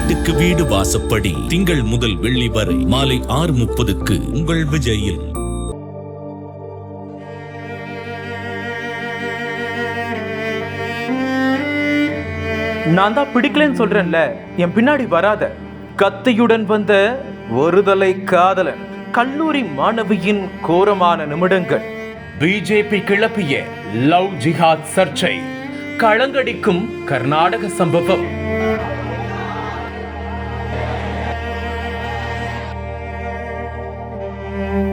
வீட்டுக்கு வீடு வாசப்படி திங்கள் முதல் வெள்ளி வரை மாலை ஆறு முப்பதுக்கு உங்கள் விஜயில். நான் தான் பிடிக்கலன்னு சொல்றேன்ல என் பின்னாடி வராத. கத்தியுடன் வந்த ஒருதலை காதலன் கல்லூரி மாணவியின் கோரமான நிமிடங்கள். பிஜேபி கிளப்பிய லவ் ஜிஹாத் சர்ச்சை களங்கடிக்கும் கர்நாடக சம்பவம்.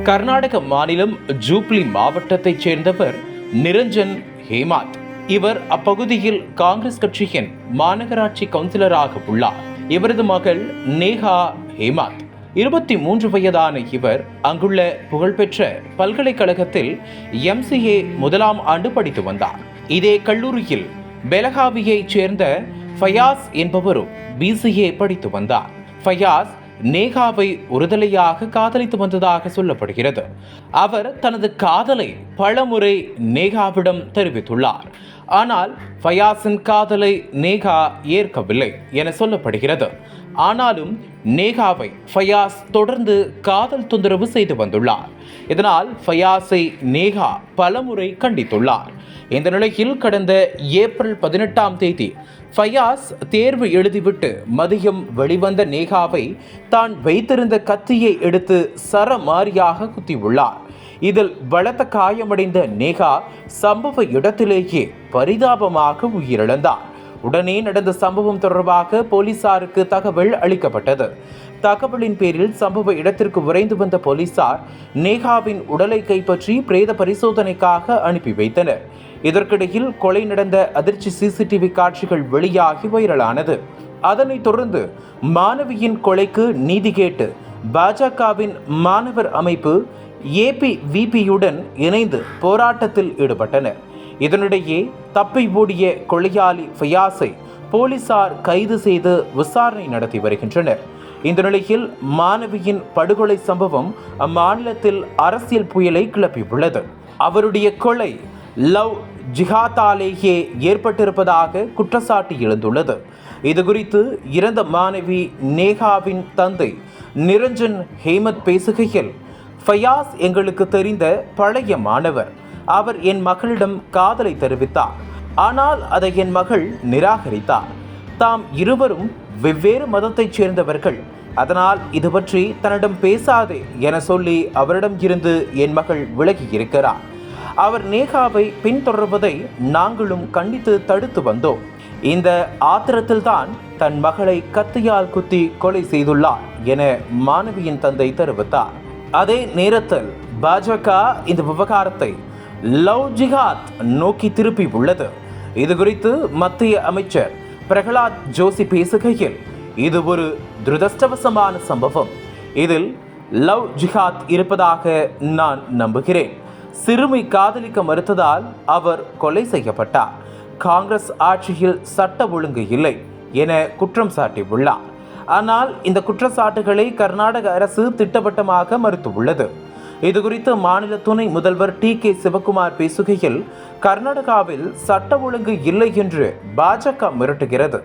கர்நாடக மாநிலம் ஜூப்ளி மாவட்டத்தைச் சேர்ந்தவர் நிரஞ்சன் ஹேமாத். இவர் அப்பகுதியில் காங்கிரஸ் கட்சியின் மாநகராட்சி கவுன்சிலராக உள்ளார். இவரது மகள் நேஹா ஹேமாத். இருபத்தி மூன்று வயதான இவர் அங்குள்ள புகழ்பெற்ற பல்கலைக்கழகத்தில் எம்சிஏ முதலாம் ஆண்டு படித்து வந்தார். இதே கல்லூரியில் பெலகாவியைச் சேர்ந்த ஃபயாஸ் என்பவரும் பிசிஏ படித்து வந்தார். ஃபயாஸ் நேகாவை ஒருதலையாக காதலித்து வந்ததாக சொல்லப்படுகிறது. அவர் தனது காதலை பலமுறை நேகாவிடம் தெரிவித்துள்ளார். ஆனால் ஃபயாஸின் காதலை நேகா ஏற்கவில்லை என சொல்லப்படுகிறது. ஆனாலும் நேகாவை ஃபயாஸ் தொடர்ந்து காதல் தொந்தரவு செய்து வந்துள்ளார். இதனால் ஃபயாஸை நேகா பலமுறை கண்டித்துள்ளார். இந்த நிலையில் கடந்த ஏப்ரல் பதினெட்டாம் தேதி ஃபயாஸ் தேர்வு எழுதிவிட்டு மதியம் வெளிவந்த நேகாவை தான் வைத்திருந்த கத்தியை எடுத்து சரமாரியாக குத்தியுள்ளார். இதில் பலத்த காயமடைந்த நேகா சம்பவ இடத்திலேயே பரிதாபமாக உயிரிழந்தார். உடனே நடந்த சம்பவம் தொடர்பாக போலீசாருக்கு தகவல் அளிக்கப்பட்டது. தகவலின் பேரில் சம்பவ இடத்திற்கு விரைந்து வந்த போலீசார் நேகாவின் உடலை கைப்பற்றி பிரேத பரிசோதனைக்காக அனுப்பி வைத்தனர். இதற்கிடையில் கொலை நடந்த அதிர்ச்சி சிசிடிவி காட்சிகள் வெளியாகி வைரலானது. அதனைத் தொடர்ந்து மாணவியின் கொலைக்கு நீதி கேட்டு பாஜகவின் மாணவர் அமைப்பு ஏபி விபியுடன் இணைந்து போராட்டத்தில் ஈடுபட்டனர். இதனிடையே தப்பி ஓடிய கொலையாளி ஃபயாஸை போலீசார் கைது செய்து விசாரணை நடத்தி வருகின்றனர். இந்த நிலையில் மாணவியின் படுகொலை சம்பவம் அம்மாநிலத்தில் அரசியல் புயலை கிளப்பியுள்ளது. அவருடைய கொலை லவ் ஜிஹாத்தாலேயே ஏற்பட்டிருப்பதாக குற்றச்சாட்டு எழுந்துள்ளது. இது குறித்து இறந்த மாணவி நேகாவின் தந்தை நிரஞ்சன் ஹேமத் பேசுகையில் ஃபயாஸ் எங்களுக்கு தெரிந்த பழைய மாணவர். அவர் என் மகளிடம் காதலை தெரிவித்தார். ஆனால் அதை என் மகள் நிராகரித்தார். தாம் இருவரும் வெவ்வேறு மதத்தைச் சேர்ந்தவர்கள். அதனால் இது பற்றி தன்னிடம் பேசாதே என சொல்லி அவரிடம் இருந்து என் மகள் விலகி இருக்கிறார் அவர் நேகாவை பின்தொடர்வதை நாங்களும் கண்டித்து தடுத்து வந்தோம். இந்த ஆத்திரத்தில்தான் தன் மகளை கத்தியால் குத்தி கொலை செய்துள்ளார் என மாணவியின் தந்தை தெரிவித்தார். அதே நேரத்தில் பாஜக இந்த விவகாரத்தை லவ் ஜிஹாத் நோக்கி திருப்பி உள்ளது. இது குறித்து மத்திய அமைச்சர் பிரகலாத் ஜோஷி பேசுகையில் இது ஒரு துரதிருஷ்டவசமான சம்பவம். இதில் லவ் ஜிஹாத் இருப்பதாக நான் நம்புகிறேன். சிறுமி காதலிக்க மறுத்ததால் அவர் கொலை செய்யப்பட்டார். காங்கிரஸ் ஆட்சியில் சட்ட ஒழுங்கு இல்லை என குற்றம் சாட்டியுள்ளார். ஆனால் இந்த குற்றச்சாட்டுகளை கர்நாடக அரசு திட்டவட்டமாக மறுத்துள்ளது. இதுகுறித்து மாநில துணை முதல்வர் டி கே சிவகுமார் பேசுகையில் கர்நாடகாவில் சட்ட ஒழுங்கு இல்லை என்று பாஜக மிரட்டுகிறது.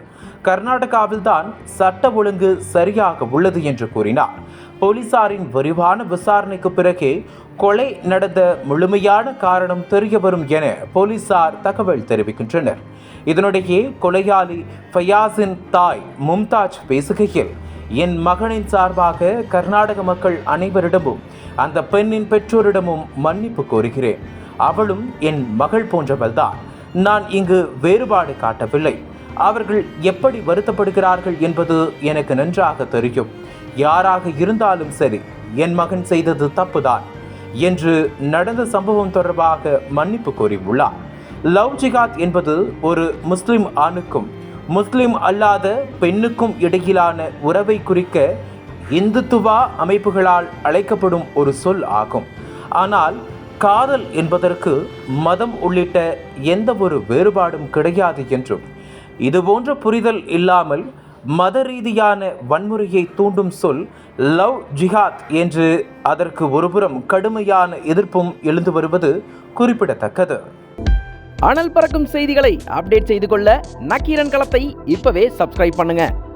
கர்நாடகாவில்தான் சட்ட ஒழுங்கு சரியாக உள்ளது என்று கூறினார். போலீசாரின் விரிவான விசாரணைக்கு பிறகே கொலை நடந்த முழுமையான காரணம் தெரிய வரும் என போலீசார் தகவல் தெரிவிக்கின்றனர். இதனிடையே கொலையாளி ஃபயாஸின் தாய் மும்தாஜ் பேசுகையில் என் மகனின் சார்பாக கர்நாடக மக்கள் அனைவரிடமும் அந்த பெண்ணின் பெற்றோரிடமும் மன்னிப்பு கோருகிறேன். அவளும் என் மகள் போன்றவள்தான். நான் இங்கு வேறுபாடு காட்டவில்லை. அவர்கள் எப்படி வருத்தப்படுகிறார்கள் என்பது எனக்கு நன்றாக தெரியும். யாராக இருந்தாலும் சரி என் மகன் செய்தது தப்புதான் என்று நடந்த சம்பவம் தொடர்பாக மன்னிப்பு கோரியுள்ளார். லவ் ஜிகாத் என்பது ஒரு முஸ்லிம் ஆணுக்கும் முஸ்லிம் அல்லாத பெண்ணுக்கும் இடையிலான உறவை குறிக்க இந்துத்துவா அமைப்புகளால் அழைக்கப்படும் ஒரு சொல் ஆகும். ஆனால் காதல் என்பதற்கு மதம் உள்ளிட்ட எந்த ஒரு வேறுபாடும் கிடையாது என்றும் இதுபோன்ற புரிதல் இல்லாமல் மத ரீதியான வன்முறையை தூண்டும் சொல் லவ் ஜிஹாத் என்று அதற்கு ஒருபுறம் கடுமையான எதிர்ப்பும் எழுந்து வருவது குறிப்பிடத்தக்கது. அனல் பறக்கும் செய்திகளை அப்டேட் செய்து கொள்ள நக்கீரன் களத்தை இப்பவே சப்ஸ்கிரைப் பண்ணுங்க.